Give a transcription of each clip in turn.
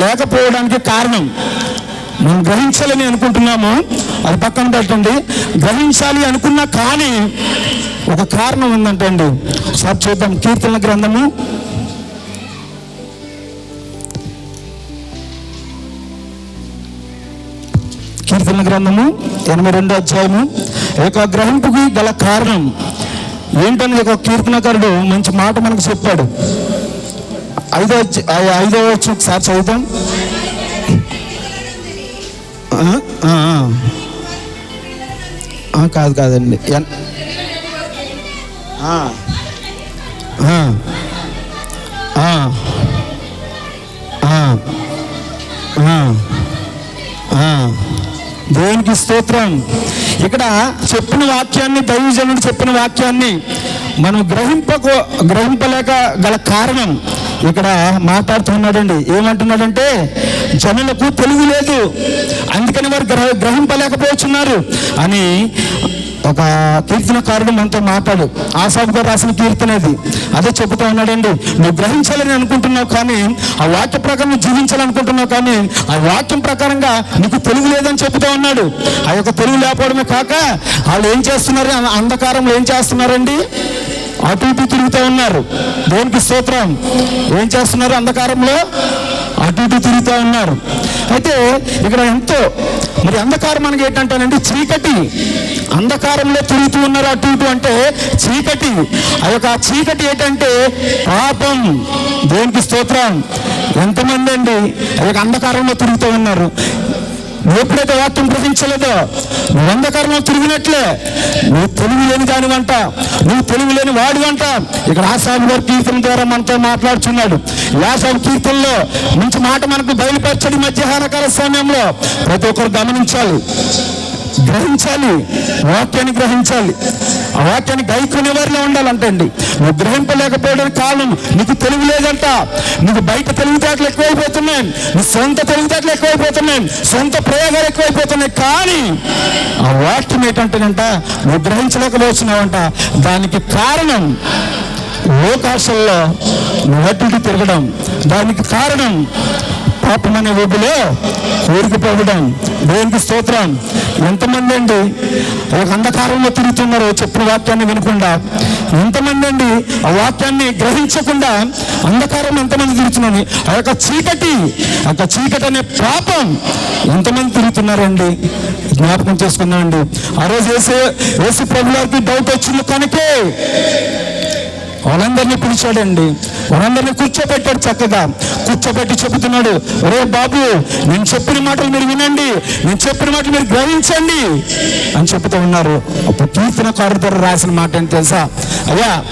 లేకపోవడానికి కారణం మనం గ్రహించాలని అనుకుంటున్నాము అది పక్కన పెట్టండి. గ్రహించాలి అనుకున్నా కానీ ఒక కారణం ఉందంటండి సార్ చూద్దాం కీర్తన గ్రంథము. కీర్తన గ్రంథము ఎనభై రెండో అధ్యాయము. ఈ యొక్క గ్రహింపుకి గల కారణం ఏంటని ఒక కీర్తనకారుడు మంచి మాట మనకు చెప్పాడు. ఐదో ఐదో వచ్చి ఒకసారి చదువుతాం. కాదు కాదండి. ఎన్- దేవునికి స్తోత్రం. ఇక్కడ చెప్పిన వాక్యాన్ని దైవజనుడు చెప్పిన వాక్యాన్ని మనం గ్రహింపకు గ్రహింపలేక గల కారణం ఇక్కడ మాట్లాడుతున్నాడండి. ఏమంటున్నాడంటే జనులకు తెలుగు లేదు. అందుకని వారు గ్రహ గ్రహింపలేకపోతున్నారు. అని ఒక కీర్తనకారుడు మనతో మాట్లాడు. ఆసాబు గారు రాసిన కీర్తన అది అదే చెబుతూ ఉన్నాడండి నువ్వు గ్రహించాలని అనుకుంటున్నావు కానీ ఆ వాక్య ప్రకారం నువ్వు జీవించాలనుకుంటున్నావు కానీ ఆ వాక్యం ప్రకారంగా నీకు తెలుగు లేదని చెబుతూ ఉన్నాడు. ఆ యొక్క తెలుగు లేకపోవడమే కాక వాళ్ళు ఏం చేస్తున్నారు? అంధకారంలో ఏం చేస్తున్నారండి? అటు ఇటు తిరుగుతూ ఉన్నారు. దేనికి స్తోత్రం? ఏం చేస్తున్నారు అంధకారంలో? అటు ఇటు తిరుగుతూ ఉన్నారు. అయితే ఇక్కడ ఎంతో మరి అంధకారం మనకి ఏంటంటేనండి చీకటి. అంధకారంలో తిరుగుతూ ఉన్నారు అటు ఇటు అంటే చీకటి. ఆ యొక్క చీకటి ఏంటంటే పాపం. దేనికి స్తోత్రం? ఎంతమంది అండి ఆ యొక్క అంధకారంలో తిరుగుతూ ఉన్నారు? ఎప్పుడైతే వాక్యం గ్రహించలేదో నువ్వు అంధకారంలో తిరిగినట్లే. నువ్వు తెలివి లేని దానివంట నువ్వు తెలివి లేని వాడి అంట. ఇక్కడ ఆసాం గారు కీర్తన ద్వారా మనతో మాట్లాడుతున్నాడు యాసాం కీర్తనలో మంచి మాట మనకు బయలుపరచడి మధ్యాహ్నకాల సమయంలో ప్రతి ఒక్కరు గమనించాలి. గ్రహించాలి వాక్యాన్ని గ్రహించాలి. ఆ వాక్యాన్ని గైకునే వారిలో ఉండాలంటండి. నువ్వు గ్రహింపలేకపోవడానికి కారణం నీకు తెలివి లేదంట. నీకు బయట తెలివితేటలు ఎక్కువైపోతున్నాయి. నీ సొంత తెలివితేటలు ఎక్కువైపోతున్నాయి. సొంత ప్రయోగాలు ఎక్కువైపోతున్నాయి. కానీ ఆ వాక్యం ఏంటంటేనంట నువ్వు గ్రహించలేకపోతున్నావంట. దానికి కారణం లోకాశల్లో నువ్వు తిరగడం. దానికి కారణం పాపం అనే ఊబిలో ఊరికిపోవడం దేవునికి స్తోత్రం. ఎంతమంది అండి ఒక అంధకారంలో తిరుగుతున్నారో చెప్పిన వాక్యాన్ని వినకుండా. ఎంతమంది అండి ఆ వాక్యాన్ని గ్రహించకుండా అంధకారం ఎంతమంది తిరుగుతున్నాను ఆ యొక్క చీకటి ఆ యొక్క చీకటి అనే పాపం ఎంతమంది తిరుగుతున్నారండి? జ్ఞాపకం చేసుకున్నామండి ఆ రోజు వేసే వేసి ప్రభులకి డౌట్ వచ్చింది కనుకే వాళ్ళందరినీ పిలిచాడండి. వాళ్ళందరినీ కూర్చోబెట్టాడు చక్కగా. కూర్చోబెట్టి చెబుతున్నాడు ఒరే బాబు నేను చెప్పిన మాటలు మీరు వినండి. నేను చెప్పిన మాటలు మీరు గ్రహించండి. అని చెబుతూ ఉన్నారు. అప్పుడు కీర్తనకారు ద్వారా రాసిన మాట ఏంటి తెలుసా? అయ్యా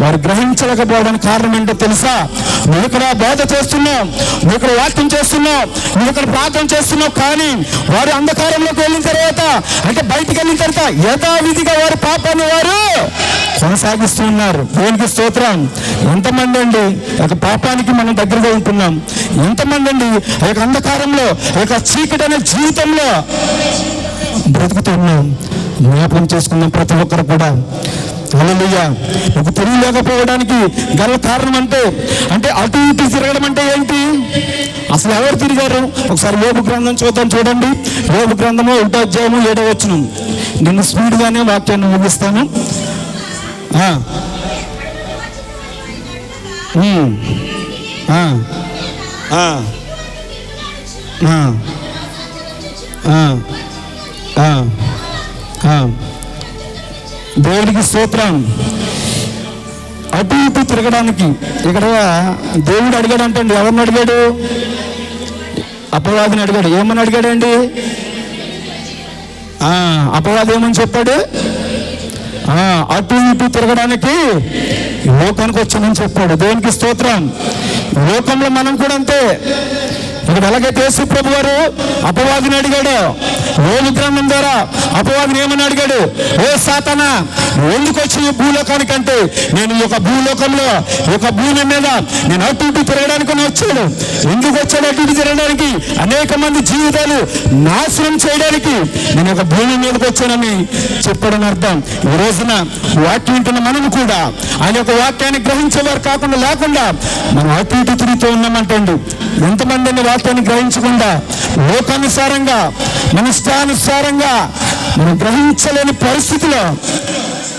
వారు గ్రహించలేకపోవడానికి కారణం ఏంటో తెలుసా? నువ్వు ఇక్కడ బోధ చేస్తున్నావు నువ్వు ఇక్కడ వాక్యం చేస్తున్నావు నువ్వు ఇక్కడ ప్రార్థన చేస్తున్నావు కానీ వారు అంధకారంలోకి వెళ్ళిన తర్వాత అంటే బయటికి వెళ్ళిన తర్వాత యథావిధిగా వారి పాపాన్ని వారు కొనసాగిస్తూ ఉన్నారు. దేవునికి స్తోత్రం. ఎంతమంది అండి ఒక పాపానికి మనం దగ్గరగా ఉంటున్నాం. ఎంతమంది అండి? ఆ యొక్క అంధకారంలో ఆ యొక్క చీకటి అనే జీవితంలో బ్రతుకుతున్నాం జ్ఞాపకం చేసుకున్నాం ప్రతి ఒక్కరు కూడా. హల్లెలూయా. ఒక తెలియలేకపోవడానికి గల కారణం అంటే అంటే అటు ఇటు తిరగడం అంటే ఏంటి? అసలు ఎవరు తిరిగారు? ఒకసారి యోగు గ్రంథం చూద్దాం చూడండి. యోగు గ్రంథము ఒకటో అధ్యాయము ఏడో వచ్చును నేను స్పీడ్గానే వాక్యాన్ని ముగిస్తాను. దేవుడికి స్తోత్రం. అటు ఇటు తిరగడానికి. ఇక్కడ దేవుడు అడిగాడు అంటే ఎవరిని అడిగాడు? అపవాదిని అడిగాడు. ఏమని అడిగాడండి? అపవాది ఏమని చెప్పాడు? అటు ఇటు తిరగడానికి లోకానికి వచ్చానని చెప్పాడు. దేవునికి స్తోత్రం. లోకంలో మనం కూడా అంతే. ఇక్కడ ఎలాగైతే యేసు ప్రభు వారు అపవాదిని అడిగాడు. ఓ విగ్రహం ద్వారా అపవాదిని ఏమని అడిగాడు? ఓ సాతనా ఎందుకు వచ్చి ఈ భూలోకానికంటే నేను ఈ యొక్క భూలోకంలో ఈ యొక్క భూమి మీద నేను అటు ఇటు తిరగడానికి వచ్చాడు. ఎందుకు వచ్చాడు అటు ఇటు తిరగడానికి? అనేక మంది జీవితాలు నాశనం చేయడానికి నేను ఒక భూమి మీదకి వచ్చానని చెప్పడం అర్థం. ఈ రోజున వాక్యం వింటున్న మనం కూడా ఆయన యొక్క వాక్యాన్ని గ్రహించేవారు కాకుండా లేకుండా మనం అటు ఇటు తిరుగుతూ ఉన్నామంటండి ఎంతమంది అండి వాక్యాన్ని గ్రహించకుండా లోకానుసారంగా మన ఇష్టానుసారంగా మనం గ్రహించలేని పరిస్థితిలో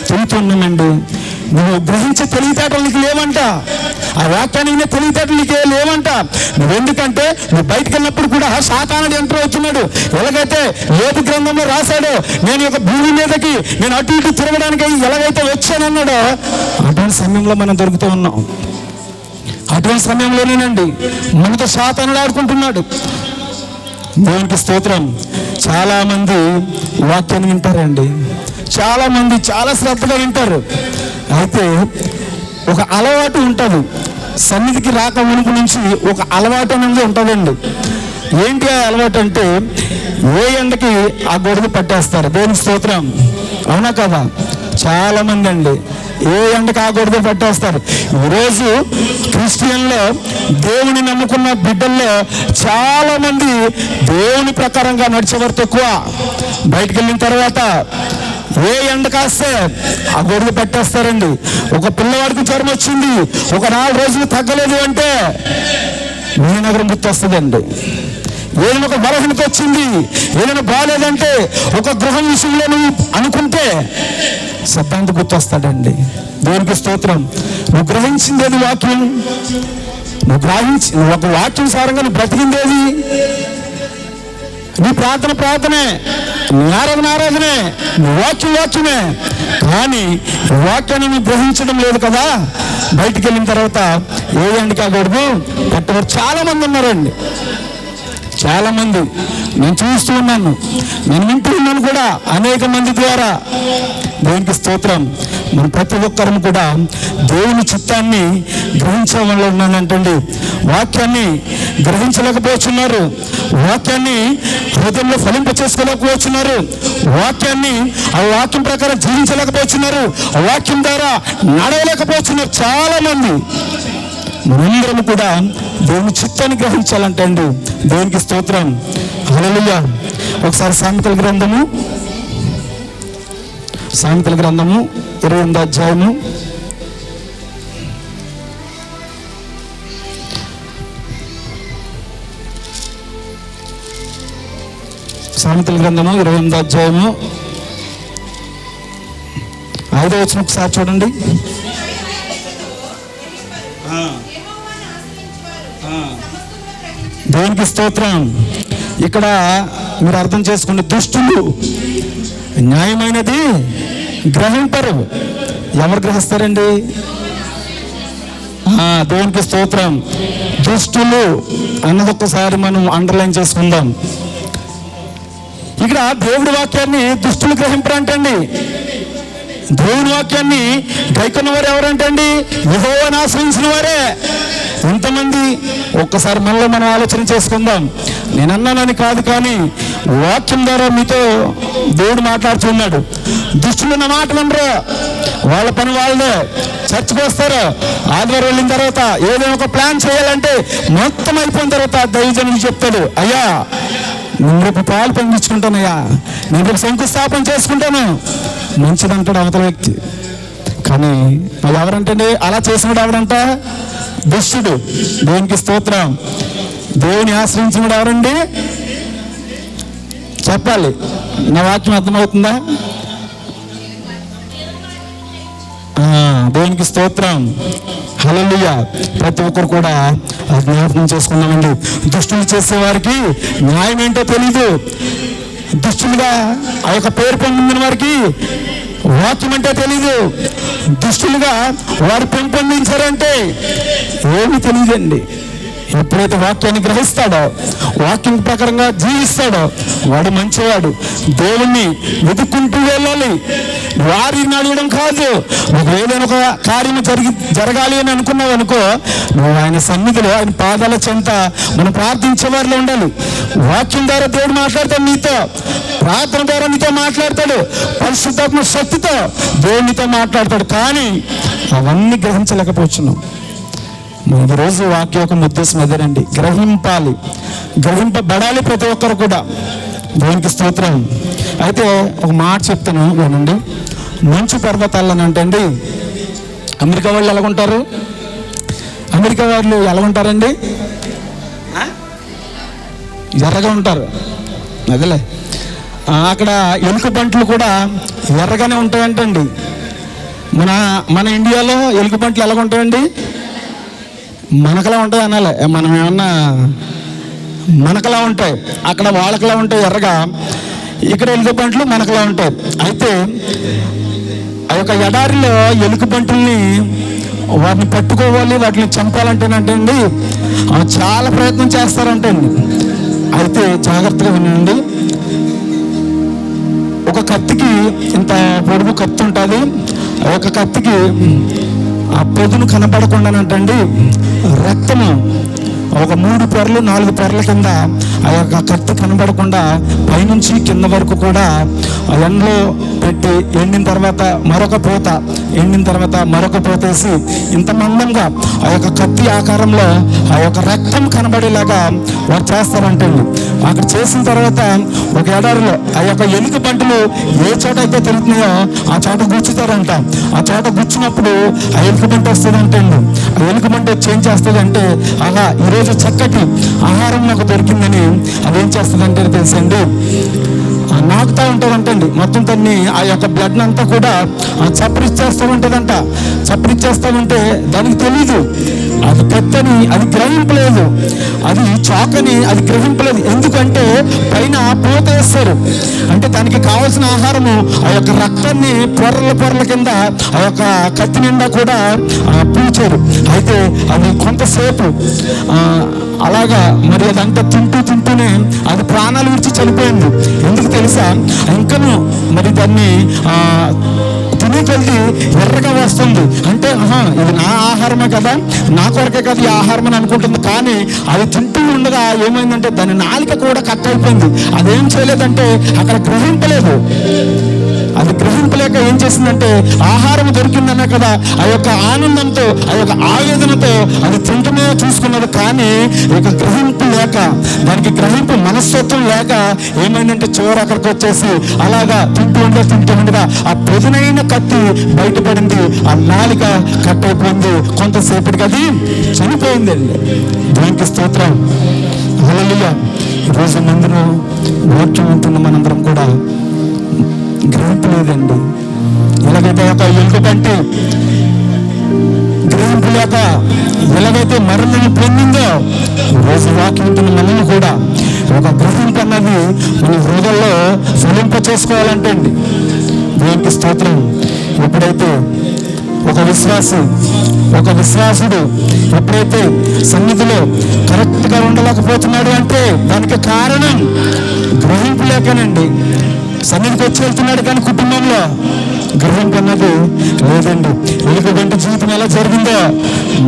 చెబుతున్నామండి నువ్వు గ్రహించే తెలివితేటలు నీకు లేవంట. ఆ వాక్యానికి వినే తెలివితేటలు నీకే లేవంట. నువ్వు ఎందుకంటే నువ్వు బయటకు వెళ్ళినప్పుడు కూడా సాతానుడు ఎంటర్ అవుతున్నాడు. ఎలాగైతే ఏది గ్రంథంలో రాశాడో నేను యొక్క భూమి మీదకి నేను అటు ఇటు తిరగడానికి ఎలాగైతే వచ్చానన్నాడో అటువంటి సమయంలో మనం దొరుకుతూ ఉన్నాం. అటువంటి సమయంలోనేనండి మనతో సాతానుడు ఆడుకుంటున్నాడు. దేవునికి స్తోత్రం. చాలామంది వాక్యాన్ని వింటారండి. చాలామంది చాలా శ్రద్ధగా వింటారు. అయితే ఒక అలవాటు ఉంటుంది. సన్నిధికి రాక మునుపు నుంచి ఒక అలవాటు అనేది ఉంటుందండి. ఏంటి ఆ అలవాటు అంటే ఏ ఎండకి ఆ గొడుగు పట్టేస్తారు? దేవుని స్తోత్రం. అవునా కదా? చాలామంది అండి. ఏ ఎండకి ఆ గొడుగు పట్టేస్తారు. ఈరోజు క్రిస్టియన్లో దేవుని నమ్ముకున్న బిడ్డల్లో చాలామంది దేవుని ప్రకారంగా నడిచేవారు తక్కువ. బయటికి వెళ్ళిన తర్వాత ఏ ఎండ కాస్తే ఆ గొడుగు పెట్టేస్తారండి. ఒక పిల్లవాడికి జ్వరం వచ్చింది. ఒక నాలుగు రోజులు తగ్గలేదు అంటే మీ నగరం గుర్తొస్తుందండి ఏదైనా ఒక బలహీనత వచ్చింది ఏదైనా బాగాలేదంటే ఒక గృహం విషయంలో నువ్వు అనుకుంటే సిద్ధాంతి గుర్తొస్తాడండి. దేవునికి స్తోత్రం. నువ్వు గ్రహించిందేది వాక్యం? నువ్వు గ్రహించి నువ్వు ఒక వాక్యం సారంగా నువ్వు బ్రతికిందేది? నీ ప్రార్థన ప్రార్థనే. నీ ఆరాధన ఆరాధనే. నీ వాక్యం వాక్యమే. కానీ వాక్యాన్ని నువ్వు గ్రహించడం లేదు కదా? బయటికి వెళ్ళిన తర్వాత ఏ ఎండకి కాకూడదు? చాలా మంది ఉన్నారండి. చాలా మంది నేను చూస్తూ ఉన్నాను. నేను వింటూ ఉన్నాను కూడా అనేక మంది ద్వారా. దేవునికి స్తోత్రం. మన ప్రతి ఒక్కరం కూడా దేవుని చిత్తాన్ని గ్రహించే ఉన్నానంటండి. వాక్యాన్ని గ్రహించలేకపోతున్నారు. వాక్యాన్ని హృదయంలో ఫలింప చేసుకోలేకపోతున్నారు. వాక్యాన్ని ఆ వాక్యం ప్రకారం జీవించలేకపోతున్నారు. ఆ వాక్యం ద్వారా నడవలేకపోతున్నారు చాలా మంది మనందరం కూడా దేవుని చిత్తాన్ని గ్రహించాలంటే అండి. దేవునికి స్తోత్రం. హల్లెలూయ. ఒకసారి సామెతల గ్రంథము. సామెతల గ్రంథము ఇరవై ఎనిమిది అధ్యాయము. సామెతల గ్రంథము ఇరవై ఎనిమిది అధ్యాయము. ఐదో వచ్చిన ఒకసారి చూడండి. దేవునికి స్తోత్రం. ఇక్కడ మీరు అర్థం చేసుకున్న దుష్టులు న్యాయమైనది గ్రహింపరు. ఎవరు గ్రహిస్తారండి? దేవునికి స్తోత్రం. దుష్టులు అన్నది ఒక్కసారి మనం అండర్లైన్ చేసుకుందాం. ఇక్కడ దేవుడి వాక్యాన్ని దుష్టులు గ్రహింపరంటండి. దేవుని వాక్యాన్ని గైకున్న వారు ఎవరంటండి యెహోవాను ఆశ్రయించిన వారే. ఎంతమంది ఒక్కసారి మనలో మనం ఆలోచన చేసుకుందాం. నేను అన్నానని కాదు కానీ వాక్యం ద్వారా మీతో దేవుడు మాట్లాడుతున్నాడు దుష్టులు నా మాట వినరు వాళ్ళ పని వాళ్ళదే. చర్చకు వస్తారు. ఆదివారం వెళ్ళిన తర్వాత ఏదైనా ఒక ప్లాన్ చేయాలంటే మొత్తం అయిపోయిన తర్వాత దైవజనుడు చెప్తాడు అయ్యా నేను రేపు పాలు పండించుకుంటానయ్యా. నేను రేపు శంకుస్థాపన చేసుకుంటాను. మంచిదంటాడు అవతల వ్యక్తి. కానీ మరి ఎవరంటే అలా చేసినాడు ఎవరంట దుష్టుడు. దేవునికి స్తోత్రం. దేవుని ఆశ్రయించినాడు ఎవరండి చెప్పాలి. నా వాక్యం అర్థమవుతుందా? ఆ, దేవునికి స్తోత్రం. హల్లెలూయా. ప్రతి ఒక్కరు కూడా జ్ఞాపకం చేసుకున్నామండి దుష్టులు చేసేవారికి న్యాయం ఏంటో తెలీదు. దుష్టులుగా ఆ యొక్క పేరు పొందిన వారికి వాక్యం అంటే తెలీదు. దుష్టులుగా వారు పెంపొందించారంటే ఏమీ తెలియదండి ఎప్పుడైతే వాక్యాన్ని గ్రహిస్తాడో వాక్యం ప్రకారంగా జీవిస్తాడో వాడు మంచివాడు. దేవుణ్ణి వెతుక్కుంటూ వెళ్ళాలి. వారిని అడగడం కాదు. ఒకవేళ ఒక కార్యం జరిగి జరగాలి అని అనుకున్నావు అనుకో నువ్వు ఆయన సన్నిధిలో ఆయన పాదాల చెంత మనం ప్రార్థించే వారిలో ఉండాలి. వాక్యం ద్వారా దేవుడు మాట్లాడతాడు నీతో. ప్రార్థన ద్వారా నీతో మాట్లాడతాడు. పరిశుద్ధాత్మ శక్తితో దేవునితో మాట్లాడతాడు. కానీ అవన్నీ గ్రహించలేకపోతున్నాం ఈ రోజు వాక్య ఒక ఉద్దేశం అదేనండి గ్రహింపాలి. గ్రహింపబడాలి ప్రతి ఒక్కరు కూడా. దేవునికి స్తోత్రం. అయితే ఒక మాట చెప్తాను వినండి. మంచు పర్వతాలు అని అంటే అండి అమెరికా వాళ్ళు ఎలాగుంటారు? అమెరికా వాళ్ళు ఎలాగుంటారండి? ఎర్రగా ఉంటారు. అదేలే. అక్కడ ఎలుక బంట్లు కూడా ఎర్రగానే ఉంటాయంటండి. మన మన ఇండియాలో ఎలుక బంట్లు ఎలాగ ఉంటాయండి మనకలా ఉంటాయి అనాలి. మనం ఏమన్నా మనకలా ఉంటాయి. అక్కడ వాళ్ళకలా ఉంటాయి ఎర్రగా. ఇక్కడ ఎలుక బంట్లు మనకలా ఉంటాయి. అయితే ఆ యొక్క ఎడారిలో ఎలుక బంటుల్ని వాటిని పట్టుకోవాలి వాటిని చంపాలంటేనంటే అండి చాలా ప్రయత్నం చేస్తారంటండి. అయితే జాగ్రత్తగా వినండి. ఒక కత్తికి ఇంత పొడుగు కత్తి ఉంటుంది. ఆ యొక్క కత్తికి ఆ పొదును కనపడకుండానంటండి రక్తము ఒక మూడు పొరలు నాలుగు పొరల కింద ఆ యొక్క కత్తి కనబడకుండా పైనుంచి కింద వరకు కూడా ఆ ఎండలో పెట్టి ఎండిన తర్వాత మరొక పూత ఎండిన తర్వాత మరొక పూతేసి ఇంత మందంగా ఆ యొక్క కత్తి ఆకారంలో ఆ యొక్క రక్తం కనబడేలాగా వారు చేస్తారంటండి అక్కడ చేసిన తర్వాత ఒక ఎడారిలో ఆ యొక్క ఎలుక పంటలు ఏ చోట అయితే తిరుగుతున్నాయో ఆ చోట గుచ్చుతారంట. ఆ చోట గుచ్చినప్పుడు ఆ ఎలుక పంట వస్తుందంటండి ఆ ఎలుక పంట వచ్చి ఏం చేస్తుందంటే అలా ఈరోజు చక్కటి ఆహారం నాకు దొరికిందని అదేం చేస్తుందంటే తెలుసండి? ఆ నాకుతా ఉంటుందంటండి. మొత్తం తన్ని ఆ యొక్క బ్లడ్ అంతా కూడా ఆ చప్పరిచ్చేస్తూ ఉంటుందంట. చప్పరిచ్చేస్తూ ఉంటే దానికి తెలీదు. అది పెత్తని అది గ్రహింపలేదు. అది చాకని అది గ్రహింపలేదు. ఎందుకంటే పైన పూత వేస్తారు. అంటే దానికి కావాల్సిన ఆహారము ఆ యొక్క రక్తాన్ని పొరల పొరల కింద ఆ యొక్క కత్తి నిండా కూడా పూచారు అయితే అది కొంతసేపు అలాగా మరి అదంతా తింటూ తింటూనే అది ప్రాణాలు విడిచి చనిపోయింది. ఎందుకు తెలుసా? ఇంకను మరి దాన్ని తినే కొద్ది ఎర్రగా వస్తుంది. అంటే ఆహా, ఇది నా ఆహారమే కదా నా కొరకే కదా ఈ ఆహారం అని అనుకుంటుంది. కానీ అది తింటూ ఉండగా ఏమైందంటే దాని నాలిక కూడా కట్ అయిపోయింది. అదేం చేయలేదంటే అక్కడ గ్రహింపలేదు. అది గ్రహింపలేక ఏం చేసిందంటే ఆహారం దొరికిందన్న కదా ఆ యొక్క ఆనందంతో ఆ యొక్క ఆవేదనతో అది తింటూనే చూసుకున్నది కానీ ఇక గ్రహింపు లేక దానికి గ్రహింపు మనస్తత్వం లేక ఏమైందంటే చివరి అక్కడికి వచ్చేసి అలాగా తింటూ ఉండే తింటూ ఉండగా ఆ పదునైన కత్తి బయటపడింది. ఆ నాలిక కట్ అయిపోయింది. కొంతసేపటికి అది చనిపోయిందండి. దానికి స్తోత్రం. హల్లెలూయా. ఈరోజు మందిరం వాక్యం ఉంటున్న మనందరం కూడా గ్రహింపు లేదండి ఎలాగైతే ఒక ఎలుక కంటే గ్రహింపు లేక ఎలాగైతే మరణను పొందిందో రోజు వాకింటున్న మనల్ని కూడా. ఒక గ్రహింపు అన్నది మన హృదయంలో ఫలింప చేసుకోవాలంటే అండి. దేవునికి స్తోత్రం. ఎప్పుడైతే ఒక విశ్వాసి ఒక విశ్వాసుడు ఎప్పుడైతే సన్నిధిలో కరెక్ట్గా ఉండలేకపోతున్నాడు అంటే దానికి కారణం గ్రహింపు లేకనండి. సన్నిధికి వచ్చి వెళ్తున్నాడు కానీ కుటుంబంలో గ్రహింపు అన్నది లేదండి. వెలుగుబంటి జీవితం ఎలా జరిగిందో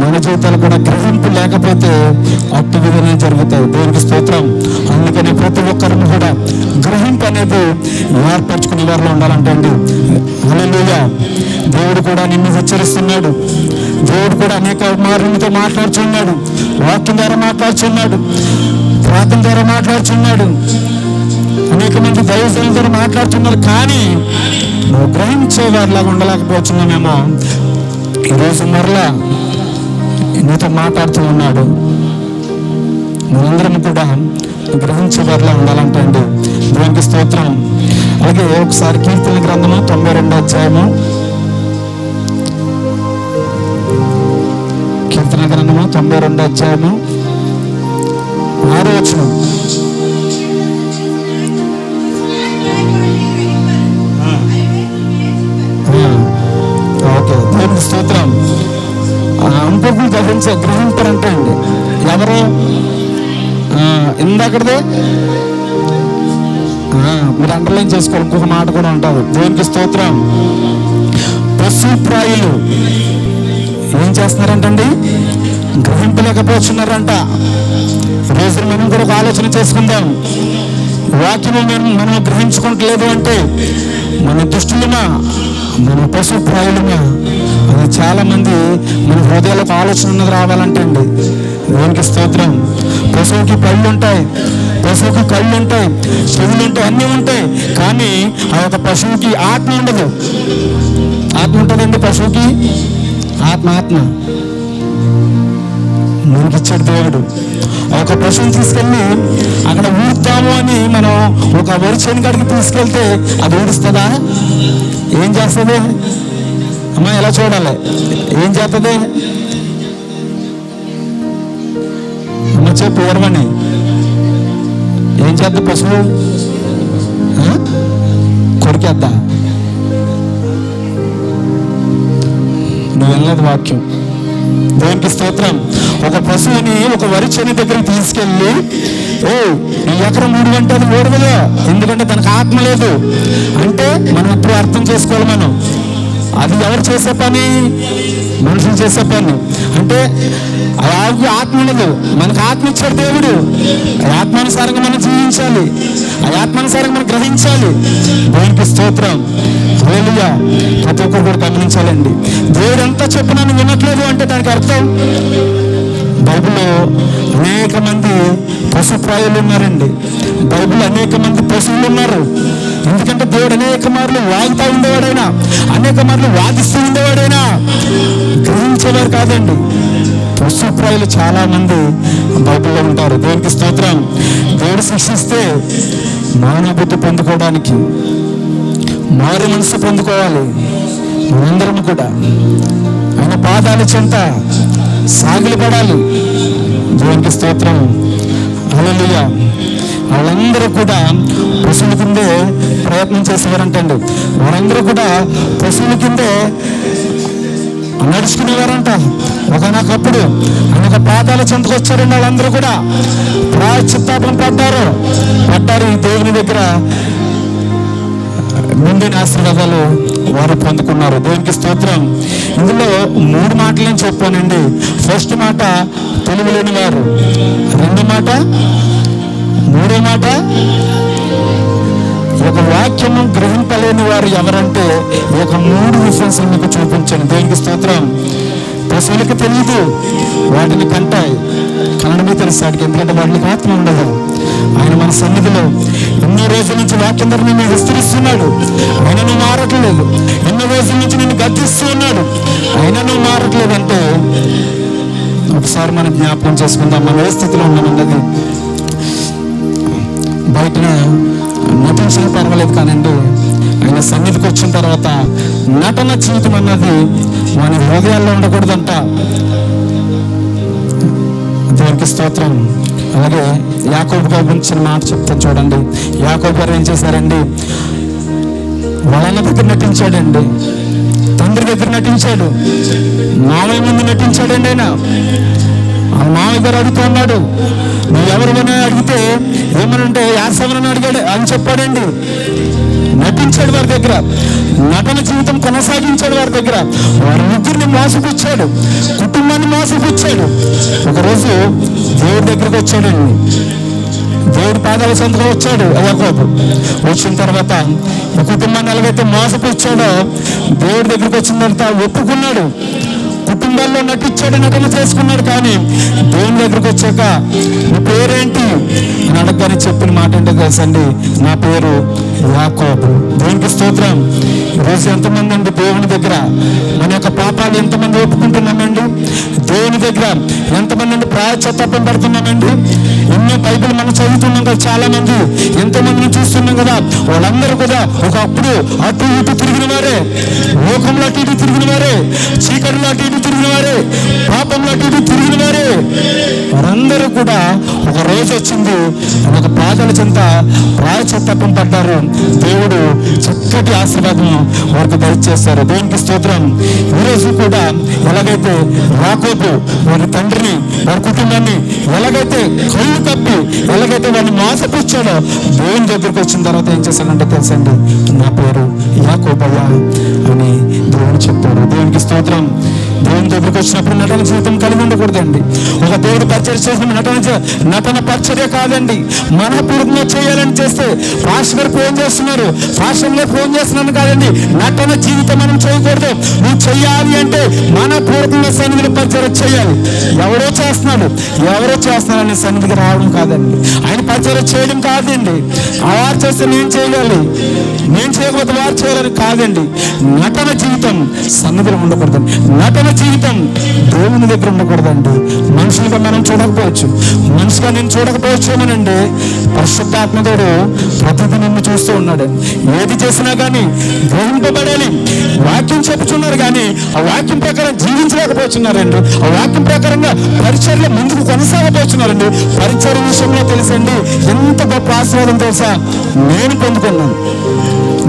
మన జీవితాలు కూడా గ్రహింపు లేకపోతే అట్టు విధంగా జరుగుతాయి. దేవునికి స్తోత్రం. అందుకని ప్రతి ఒక్కరిని కూడా గ్రహింపు అనేది ఏర్పరచుకునే వారిలో ఉండాలంటే అండి. హల్లెలూయా. దేవుడు కూడా నిన్ను హెచ్చరిస్తున్నాడు. దేవుడు కూడా అనేక మార్లతో మాట్లాడుచున్నాడు. వాక్యం ద్వారా మాట్లాడుచున్నాడు. ప్రార్థన ద్వారా మాట్లాడుచున్నాడు. అనేక మంది దైవజనులతో మాట్లాడుతున్నారు కానీ నువ్వు గ్రహించేవారిలాగా ఉండలేకపోతున్నామేమో ఈరోజు మరలా నీతో మాట్లాడుతూ ఉన్నాడు. మనందరం కూడా గ్రహించేవారిలా ఉండాలంటే అండి. దేవునికి స్తోత్రం. అలాగే ఒకసారి కీర్తన గ్రంథము తొంభై రెండో అధ్యాయము. కీర్తన గ్రంథము తొంభై రెండో అధ్యాయము ఆరో దేవునికి స్తోత్రం. ఇంకొకరు గ్రహించ గ్రహింపరంటే అండి. ఎవరు? ఆ, మీరు అండర్లైన్ చేసుకోవాలి. ఇంకొక మాట కూడా ఉంటుంది. దేవునికి స్తోత్రం. పశుప్రాయులు. ఏం చేస్తున్నారంటండి? గ్రహింపలేకపోతున్నారంట. రోజు మనం కూడా ఒక ఆలోచన చేసుకుందాం. వాక్యము మనం మనం గ్రహించుకుంటలేదు అంటే మన దుష్టులమా? మన పశుప్రాయులమా? అది చాలామంది మన హృదయాలకు ఆలోచన ఉన్నది రావాలంటే అండి. దేవునికి స్తోత్రం. పశువుకి పళ్ళు ఉంటాయి. పశువుకి కళ్ళు ఉంటాయి. చెవులు ఉంటాయి. అన్నీ ఉంటాయి. కానీ ఆ యొక్క పశువుకి ఆత్మ ఉండదు. ఆత్మ ఉంటుందండి పశువుకి? ఆత్మ ఆత్మ. మనకిచ్చాడు దేవుడు. ఒక పశువుని తీసుకెళ్ళి అక్కడ ఊడుతాము అని మనం ఒక వరి చేను కాడికి తీసుకెళ్తే అది ఊడుస్తుందా? ఏం చేస్తుంది? అమ్మా ఎలా చూడాలి? ఏం చేస్తుంది అమ్మ చెప్పు ఎవరమని ఏం చేద్దా పశువు? ఆ? కొరికేద్దా నువ్వు వెళ్ళదు వాక్యం. దేవునికి స్తోత్రం. ఒక పశువుని ఒక వరి చేను దగ్గరికి తీసుకెళ్ళి ఓ ఈ ఎకరం మూడు గంటలు అది ఓడవదా ఎందుకంటే తనకు ఆత్మ లేదు. అంటే మనం ఇప్పుడు అర్థం చేసుకోవాలి మనం. అది ఎవరు చేసే పని? మనుషులు చేసే పని. అంటే అలాగే ఆత్మ ఉండదు. మనకు ఆత్మ ఇచ్చాడు దేవుడు. ఆ ఆత్మానుసారంగా మనం జీవించాలి. ఆ ఆత్మానుసారంగా మనం గ్రహించాలి. దేవునికి స్తోత్రం. హల్లెలూయా. ప్రతి ఒక్కరు కూడా గమనించాలండి. దేవుడు ఎంత చెప్పినాను వినట్లేదు అంటే దానికి అర్థం? బైబిల్లో అనేక మంది పశుప్రాయులు ఉన్నారండి. బైబిల్ అనేక మంది పశువులు ఉన్నారు. ఎందుకంటే దేవుడు అనేక మార్లు వాగుతూ ఉండేవాడైనా అనేక మార్లు వాదిస్తూ ఉండేవాడైనా గ్రహించేవారు కాదండి. పశుప్రాయులు చాలా మంది బైబిల్లో ఉంటారు. దేవునికి స్తోత్రం. దేవుడు శిక్షిస్తే మానవబుద్ధి పొందుకోవడానికి మారు మనసు పొందుకోవాలి. మనందరం కూడా. ఆయన పాదాల చెంత సాగిలి పడాలి దేవునికి స్తోత్రం. అలలుయ వాళ్ళందరూ కూడా పశువుల కిందే ప్రయత్నం చేసేవారంటండి. వారందరూ కూడా పశువుల కిందే నడుచుకునేవారంట. ఒకనొకప్పుడు అనేక పాదాల చెంతకు వచ్చారండి వాళ్ళందరూ కూడా. ప్రాయశ్చిత్తాపం పడ్డారు. పడ్డారు ఈ దేవుని దగ్గర. నిండిన ఆశీర్వాదాలు వారు పొందుకున్నారు. దేవునికి స్తోత్రం. ఇందులో మూడు మాటలు నేను చెప్పానండి. ఫస్ట్ మాట తెలుగు లేని వారు రెండో మాట మూడో మాట ఒక వాక్యము గ్రహింపలేని వారు ఎవరంటే ఒక మూడు డిఫరెన్స్ మీకు చూపించాను దేనికి స్తోత్రం. పశువులకు తెలియదు వాటిని కంటాయి. కన్నడమే తెలుసు వాటికి ఎందుకంటే వాటికి ఆత్మ ఉండదు. ఆయన మన సన్నిధిలో ఎన్నో రోజుల నుంచి వాక్యం ధర నేను విస్తరిస్తున్నాడు. ఆయన నువ్వు మారట్లేదు. ఎన్నో రోజుల నుంచి నేను గద్దిస్తూ ఉన్నాడు. అయినా నువ్వు మారట్లేదు అంటే ఒకసారి మనం జ్ఞాపకం చేసుకుందాం. మనం ఏ స్థితిలో ఉన్నామన్నది బయటన నటించిన పర్వాలేదు కానండి ఆయన సన్నిధికి వచ్చిన తర్వాత నటన జీవితం అన్నది మన హృదయాల్లో ఉండకూడదంట. దేవునికి స్తోత్రం. అలాగే యాకోబు గారి గురించి మాట చెప్తాను చూడండి. యాకోబు గారు ఏం చేశారండి? వాళ్ళ దగ్గర నటించాడండి. తండ్రి దగ్గర నటించాడు. మామయ్య ముందు నటించాడండి ఆయన. ఆ మామయ్య గారు అడుగుతున్నాడు నువ్వు ఎవరివైనా అడిగితే ఏమనంటే యాసవనని అడిగాడు అని చెప్పాడండి. నటించాడు వారి దగ్గర. నటన జీవితం కొనసాగించాడు వారి దగ్గర. వారి ముగ్గురిని మోసపుచ్చాడు. కుటుంబాన్ని మోసపుచ్చాడు. ఒకరోజు దేవుడి దగ్గరికి వచ్చాడండి. దేవుడి పాదాల సంతలో వచ్చాడు యాకోబు వచ్చిన తర్వాత కుటుంబాన్ని ఎలాగైతే మోసపుచ్చాడో దేవుడి దగ్గరికి వచ్చిన తర్వాత ఒప్పుకున్నాడు. కుటుంబాల్లో నటించాడు నటన చేసుకున్నాడు కానీ దేవుని దగ్గరికి వచ్చాక నీ పేరేంటి? అని అడగని చెప్పిన మాట ఏంటో తెలుసండి? నా పేరు యాకోబు. దేవునికి స్తోత్రం. ఈరోజు ఎంతమంది అండి దేవుని దగ్గర? మన యొక్క పాపాలు ఎంతమంది ఒప్పుకుంటున్నామండి? దేవుని దగ్గర ఎంతమంది అండి ప్రాయచత్తపం పడుతున్నామండి? ఎన్నో బైబిల్ మనం చదువుతున్నాం కదా చాలా మంది ఎంతమందిని చూస్తున్నాం కదా? వాళ్ళందరూ కూడా ఒకప్పుడు అటు ఇటు తిరిగిన వారే. లోకంలో అటు ఇటు తిరిగిన వారే. చీకటిలో అటు ఇటు తిరిగిన వారే. పాపంలో అటు ఇటు తిరిగిన వారే. వారందరూ కూడా ఒక రోజు వచ్చింది. ఒక పాదాల చెంత ప్రాయచత్తపం పడ్డారు. దేవుడు చక్కటి ఆశీర్వాదం వారికి దయచేస్తారు దేవునికి స్తోత్రం. ఈరోజు కూడా ఎలాగైతే రాకోపు వారి తండ్రిని వారి కుటుంబాన్ని ఎలాగైతే కళ్ళు కప్పి ఎలాగైతే వారిని మోసపుచ్చాడో దేవుని దగ్గరికి వచ్చిన తర్వాత ఏం చేశానంటే తెలుసండి నా పేరు యాకోబయ్య అని దేవుడు చెప్పాడు దేవునికి స్తోత్రం. దేవుని దగ్గరికి వచ్చినప్పుడు నటన జీవితం కలిగి ఉండకూడదండి. ఒక దేవుడు పరిచయం చేసిన నటన నటన పరిచర్య కాదండి. మనపూర్వకంగా చేయాలని చేస్తే ఫాస్ట్ ఫోన్ చేస్తున్నారు? ఫాషన్లో ఫోన్ చేస్తున్నాను కాదండి. నటన జీవితం మనం చేయకూడదు. నువ్వు చేయాలి అంటే మనపూర్వకంగా సన్నిధిని పరిచయం చేయాలి. ఎవరో చేస్తున్నాడు ఎవరో చేస్తున్నారని సన్నిధికి రావడం కాదండి. ఆయన పరిచయం చేయడం కాదండి. వారు చేస్తే నేను చేయాలి. నేను చేయకపోతే వారు చేయాలని కాదండి. నటన జీవితం సన్నిధిలో ఉండకూడదండి. నటన జీవితం దేవుని దగ్గర ఉండకూడదండి. మనుషులుగా మనం చూడకపోవచ్చు. మనిషిగా నేను చూడకపోవచ్చేమోనండి. పరిశుద్ధాత్మదేవుడు ప్రతిదీ నిన్ను చూస్తూ ఉన్నాడు. ఏది చేసినా కానీ గ్రహింపబడాలి. వాక్యం చెప్పుచున్నారు కానీ ఆ వాక్యం ప్రకారం జీవించలేకపోతున్నారండి. ఆ వాక్యం ప్రకారంగా పరిచర్లో ముందుకు కొనసాగపోతున్నారండి పరిచర్ విషయంలో తెలుసండి. ఎంత గొప్ప ఆశీర్వాదం తెలుసా? నేను పొందుకున్నాను.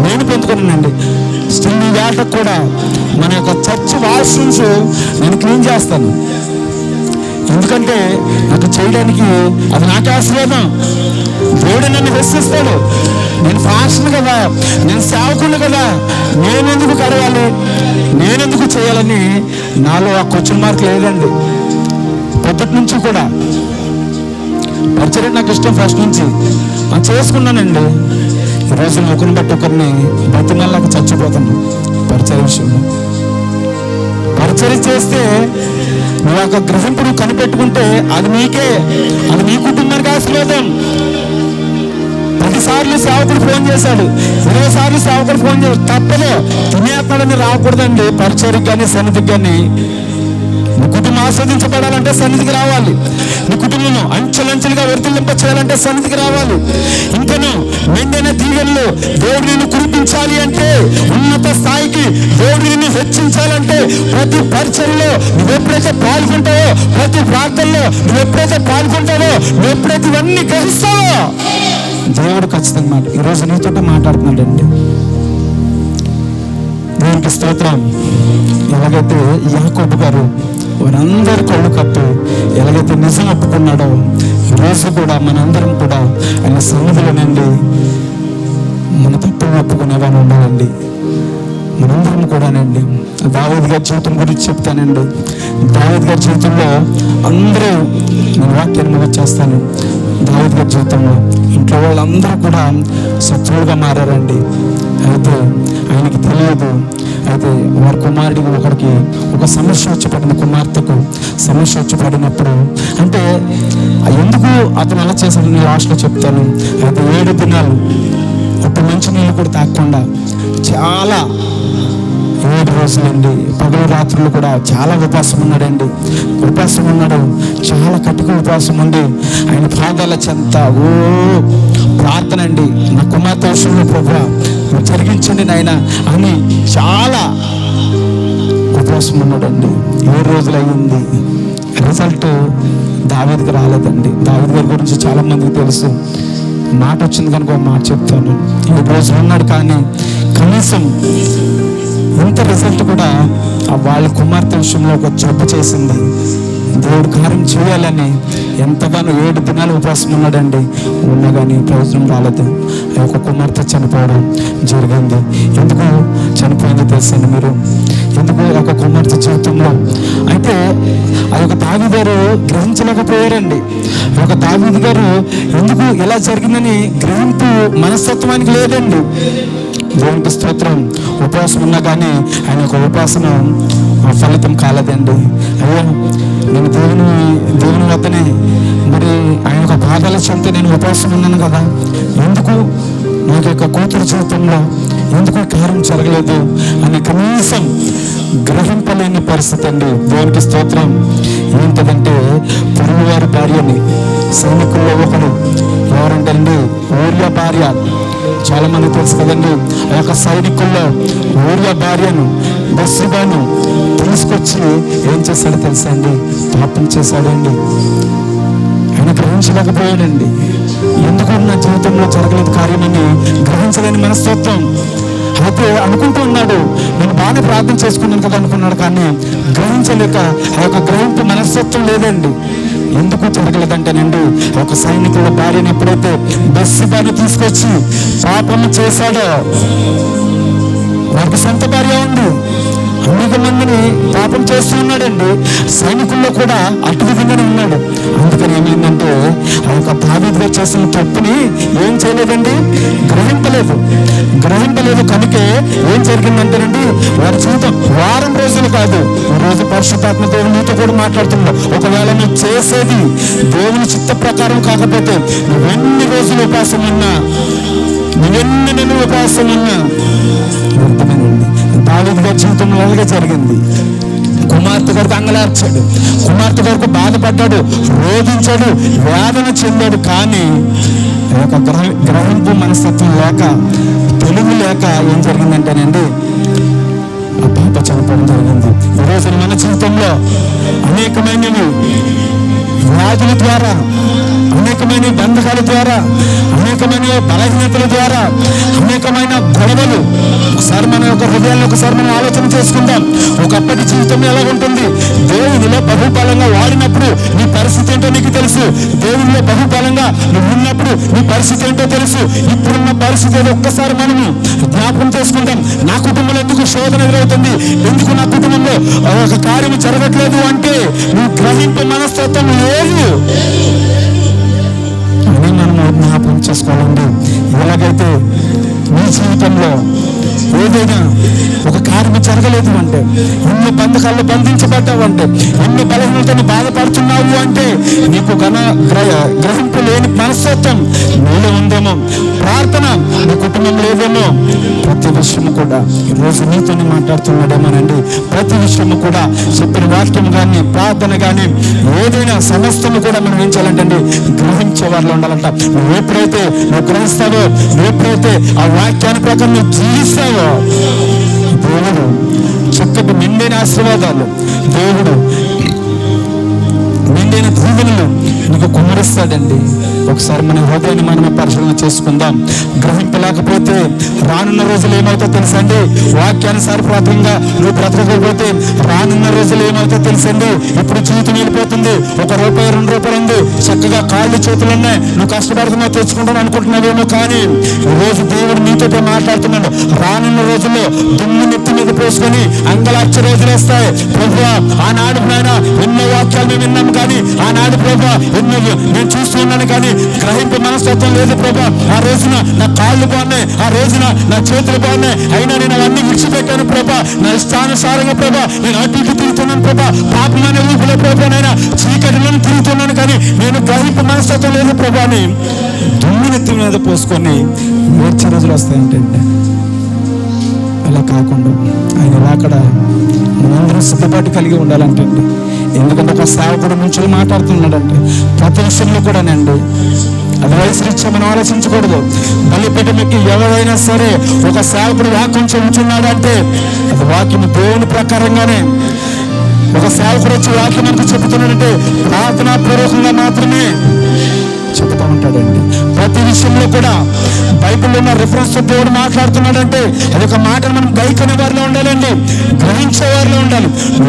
నేను పొందుకున్నానండి. ఈ వేటకు కూడా మన యొక్క చర్చ్ వాష్రూమ్స్ నేను క్లీన్ చేస్తాను. ఎందుకంటే నాకు చేయడానికి అది నాకే ఆశీర్వాదం. దేవుడు నన్ను హెచ్చిస్తాడు నేను ఫాస్ట్ కదా నేను సేవకుడు కదా నేనెందుకు కడగాలి? నేనెందుకు చేయాలని నాలో ఆ క్వశ్చన్ మార్క్ లేదండి. పొద్దుటి నుంచి కూడా. పరిచయం నాకు ఇష్టం ఫస్ట్ నుంచి. చేసుకున్నానండి. ఈ రోజున ఒకరిని బట్టి ఒకరిని బతిమల్లాగా చచ్చిపోతున్నాను పరిచయ విషయంలో. పరిచయం చేస్తే నువ్వు ఒక గ్రహింపు నువ్వు కనిపెట్టుకుంటే అది నీకే అది నీ కుటుంబానికి ఆశీర్వాదం. పదిసార్లు సేవకుడు ఫోన్ చేశాడు. ఇరవై సార్లు సేవకుడు ఫోన్ చేశాడు తప్పదు. తినేస్తాడని రాకూడదండి. పరిచయకి కానీ సన్నిధికి కానీ. నీ కుటుంబం ఆస్వాదించబడాలంటే సన్నిధికి రావాలి. నీ కుటుంబం అంచెలంచెలుగా వర్తిల్లింప చేయాలంటే సన్నిధికి రావాలి. ఇంకను మెండైన దేవుడు నిన్ను కురిపించాలి అంటే ఉన్నత స్థాయికి దేవుడు నిన్ను హెచ్చించాలంటే ప్రతి పరిచయంలో నువ్వు ఎప్పుడైతే పాల్గొంటావో ప్రతి ప్రార్థనలో నువ్వు ఎప్పుడైతే పాల్గొంటావో నువ్వు ఎప్పుడైతే ఇవన్నీ గ్రహిస్తావో దేవుడు ఖచ్చితంగా మాట ఈరోజు నీతో మాట్లాడుతున్నాడండి. దేవునికి స్తోత్రం. ఎలాగైతే యాకోబు గారు వారందరి కళ్ళు కప్పి ఎలాగైతే నిజం ఒప్పుకున్నాడో రోజు కూడా మనందరం కూడా ఆయన సన్నిధిలోనండి. మన తప్పులు ఒప్పుకునేవారు ఉండాలండి. మనందరం కూడానండి. దావేద్ గారి జీవితం గురించి చెప్తానండి. దావేద్ గారి జీవితంలో అందరూ నేను వాక్యాన్ని ముగించేస్తాను దావేద్ గారి జీవితంలో ఇంట్లో వాళ్ళందరూ కూడా శత్రువులుగా మారారండి. అయితే ఆయనకి తెలియదు. అయితే వారి కుమారుడికి ఒకరికి ఒక సమస్య వచ్చి పడిన కుమార్తెకు. సమస్య వచ్చి పడినప్పుడు అంటే ఎందుకు అతను అలా చేశాడని లాస్ట్లో చెప్తాను. అయితే ఏడు దినాలు ఒక్క మంచి నీళ్ళు కూడా తాగకుండా చాలా ఏడు రోజులండి. పగలు రాత్రులు కూడా చాలా ఉపవాసం ఉన్నాడండి. ఉపవాసం ఉన్నాడు. చాలా కట్టుక ఉపవాసం ఉండి ఆయన పాదాల చెంత ఓ ప్రార్థన అండి. నా కుమార్తె విషయంలో ప్రభు జరిగించండి నాయన అని చాలా ఉపవాసం ఉన్నాడండి. ఏడు రోజులు అయ్యింది. రిజల్ట్ దావేదికి రాలేదండి. దావేది గారి గురించి చాలా మందికి తెలుసు. మాట వచ్చింది కనుక ఒక మాట చెప్తాను. ఏడు రోజులు ఉన్నాడు కానీ కనీసం ఇంత రిజల్ట్ కూడా వాళ్ళ కుమార్తె విషయంలో ఒక జబ్బు చేసింది. దేవుడు కార్యం చేయాలని ఎంతగానో ఏడు దినాలు ఉపవాసం ఉన్నాడండి. ఉన్నా కానీ ప్రయోజనం రాలేదు. ఆ యొక్క కుమార్తె చనిపోవడం జరిగింది. ఎందుకు చనిపోయింది తెలుసండి మీరు? ఎందుకు ఆ యొక్క కుమార్తె జీవితంలో? అయితే ఆ యొక్క దావీదు గారు గ్రహించలేకపోయారండి. ఆ యొక్క గారు ఎందుకు ఇలా జరిగిందని గ్రహింపు మనస్తత్వానికి లేదండి. దేవునికి స్తోత్రం. ఉపవాసం ఉన్నా కానీ ఆయన యొక్క ఉపాసన ఫలితం కాలేదండి. అయ్యా నేను దేవుని దేవుని వద్దనే మరి ఆయన యొక్క బాధల చెంత నేను ఉపవాసం ఉన్నాను కదా. ఎందుకు? నాకు యొక్క కూతురు జీవితంలో ఎందుకు ఈ కార్యం జరగలేదు? అని కనీసం గ్రహింపలేని పరిస్థితి అండి. దేవునికి స్తోత్రం. ఏంటంటే పొరుగు వారి భార్యని సైనికుల్లో ఒకరు ఎవరంటే అండి? ఊర్య భార్య. చాలా మంది తెలుసు కదండి. ఆ యొక్క సైనికుల్లో ఊర్య భార్యను బస్సుగాను తీసుకొచ్చి ఏం చేశాడో తెలుసా అండి? పాపం చేశాడండి ఆయన గ్రహించలేకపోయాడండి. ఎందుకు నా జీవితంలో జరగలేదు కార్యమని గ్రహించలేని మనస్తత్వం. అయితే అనుకుంటూ ఉన్నాడు నేను బాగానే ప్రార్థన చేసుకున్నాను కదా అనుకున్నాడు కానీ గ్రహించలేక ఆ యొక్క గ్రహింపు మనస్తత్వం లేదండి. ఎందుకు జరగలేదంటేనండి ఒక సైనికుల భార్యను ఎప్పుడైతే బస్సు బాను తీసుకొచ్చి పాపము చేశాడో. వారికి సొంత భార్య ఉంది. అనేక మందిని పాపం చేస్తూ ఉన్నాడండి. సైనికుల్లో కూడా అటు విధంగానే ఉన్నాడు. అందుకని ఏమైందంటే ఆ యొక్క దావీదుగా చేసిన తప్పుని ఏం చేయలేదండి? గ్రహింపలేదు. గ్రహింపలేదు కనుకే ఏం జరిగిందంటేనండి వారి జీవితం వారం రోజులు కాదు రోజు పరిశుద్ధాత్మ దేవునితో నీతో కూడా మాట్లాడుతున్నాడు. ఒకవేళ నువ్వు చేసేది దేవుని చిత్త ప్రకారం కాకపోతే నువ్వెన్ని రోజులు ఉపాసం ఉన్నా నువ్వెన్ని నెలలు ఉపాసం ఉన్నా దావీదు గారి జీవితంలో అలాగే జరిగింది? కుమార్తె కొరకు అంగలార్చాడు. కుమార్తె కొరకు బాధపడ్డాడు రోధించాడు వేదన చెందాడు. కానీ ఒక గ్రహ గ్రహింపు మనస్తత్వం లేక తెలుగు లేక ఏం జరిగిందంటేనండి ఆ పాప చనిపోవడం జరిగింది. ఈరోజు మన జీవితంలో అనేకమైనవి. వ్యాధుల ద్వారా అనేకమైన బంధకాల ద్వారా అనేకమైన బలహీనతల ద్వారా అనేకమైన గొడవలు. ఒకసారి మన యొక్క హృదయాన్ని ఒకసారి మనం ఆలోచన చేసుకుందాం. ఒకప్పటి జీవితం ఎలా ఉంటుంది? దేవునిలో బహుబలంగా వాడినప్పుడు నీ పరిస్థితి ఏంటో నీకు తెలుసు. దేవునిలో బహుబలంగా నువ్వు ఉన్నప్పుడు నీ పరిస్థితి ఏంటో తెలుసు. ఇప్పుడున్న పరిస్థితి ఏదో ఒక్కసారి మనము జ్ఞాపకం చేసుకుందాం. నా కుటుంబంలో ఎందుకు శోధన ఎదురవుతుంది? ఎందుకు నా కుటుంబంలో ఒక కార్యం జరగట్లేదు అంటే నువ్వు గ్రహింపు మనస్తత్వం లేదు. లేదు అంటే ఎన్ని బంధకాల్లో బంధించబడ్డావు అంటే ఎన్ని బలహీనతను బాధపడుతున్నావు అంటే నీకు ఘన గ్రహింపు లేని మనస్తత్వం నీలో ఉందేమో ప్రార్థన నీ కుటుంబం లేదేమో. ప్రతి విషయం కూడా ఈరోజు నీతోనే మాట్లాడుతున్నాడేమోనండి. ప్రతి విషయము కూడా చెప్పిన వాక్యం కానీ ప్రార్థన కానీ ఏదైనా సమస్తము కూడా మనం ఏం చేయాలంటే గ్రహించే వారిలో ఉండాలంట. నువ్వు ఎప్పుడైతే నువ్వు గ్రహిస్తావో నువ్వు ఎప్పుడైతే ఆ వాక్యాన్ని ప్రకారం నువ్వు జీవిస్తావో దేవుడు చక్కటి నిండైన ఆశీర్వాదాలు. దేవుడు నిండైన దీవెనలు నీకు కుమరిస్తాడండి ఒకసారి మన హృదయాన్ని మనమే పరిశీలన చేసుకుందాం. గ్రహింపలేకపోతే రానున్న రోజులు ఏమవుతో తెలుసండి? వాక్యానుసారప్రాతంగా నువ్వు బ్రతకకపోతే రానున్న రోజులు ఏమవుతో తెలుసండి? ఇప్పుడు జీవితం వెళ్ళిపోతుంది. ఒక రూపాయి రెండు రూపాయలు ఉంది. చక్కగా కాళ్ళు చేతులు ఉన్నాయి. నువ్వు కష్టపడుతున్నావు తెచ్చుకుంటాను అనుకుంటున్నావేమో కానీ ఈ రోజు దేవుడు నీతో మాట్లాడుతున్నాడు. రానున్న రోజుల్లో దుమ్ము నెత్తి మీద పోసుకొని అంగలార్చ రోజులు వస్తాయి. ప్రభు ఆనాడు నాయన ఎన్నో వాక్యాలు మేము విన్నాం కానీ ఆనాడు ప్రభు ఎన్నో నేను చూస్తున్నాను కానీ గ్రహింపు మనస్తత్వం లేదు ప్రభా. ఆ రోజున నా కాళ్ళు బాగున్నాయి ఆ రోజున నా చేతులు బాగున్నాయి అయినా నేను అవన్నీ విడిచిపెట్టాను ప్రభా. నా ఇష్టానుసారంగా ప్రభా నేను అటు ఇటు తిరుగుతున్నాను ప్రభా. పాపం ఊపిలో ప్రభా నేను చీకటిలో తిరుగుతున్నాను కానీ నేను గ్రహింపు మనస్తత్వం లేదు ప్రభాని అని మీద పోసుకొని ఏడ్చే రోజులు వస్తాయంటే అలా కాకుండా ఆయన రాకడ మనందరం సిద్ధపాటు కలిగి ఉండాలంటే ఎందుకంటే ఒక సేవకుడు నుంచి మాట్లాడుతున్నాడంటే. ప్రతి విషయంలో కూడానండి. ఆలోచించకూడదు. బలిపీఠంకి ఎవరైనా సరే ఒక సేవకుడు వాక్యం చెబుతున్నాడంటే ఒక వాక్యం దేవుని ప్రకారంగానే ఒక సేవకుడు వచ్చి వాక్యం అంతా చెబుతున్నాడంటే ప్రార్థనా పూర్వకంగా మాత్రమే చెబుతూ ఉంటాడండి. ప్రతి విషయంలో కూడా బైబిల్లో ఉన్న రిఫరెన్స్ దేవుడు మాట్లాడుతున్నాడంటే అది ఒక మాటను మనం గైకునే వారిలో ఉండాలండి. గ్రహించే వారిలో ఉండాలి.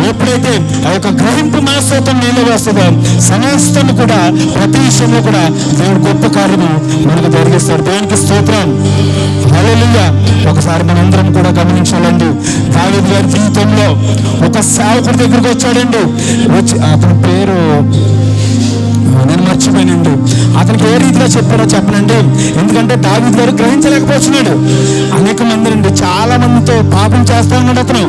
ఎప్పుడైతే ఆ యొక్క గ్రహింపు మనస్తత్వం నీలో వస్తుందో సమస్తం కూడా ప్రతి విషయంలో కూడా దేవుడు గొప్ప కార్యము మనకు జరిగిస్తాడు. దేవునికి స్తోత్రం. హల్లెలూయా. ఒకసారి మనందరం కూడా గమనించాలండి. దావేది గారి జీవితంలో ఒక సేవకుడి దగ్గరికి వచ్చాడండి. వచ్చి అతని పేరు మర్చిపోయానండి. అతనికి ఏ రీతిలో చెప్పారో చెప్పనండి. ఎందుకంటే దావిద్ గారు గ్రహించలేకపోతున్నాడు. అనేక మంది అండి చాలా మందితో పాపం చేస్తా ఉన్నాడు అతను.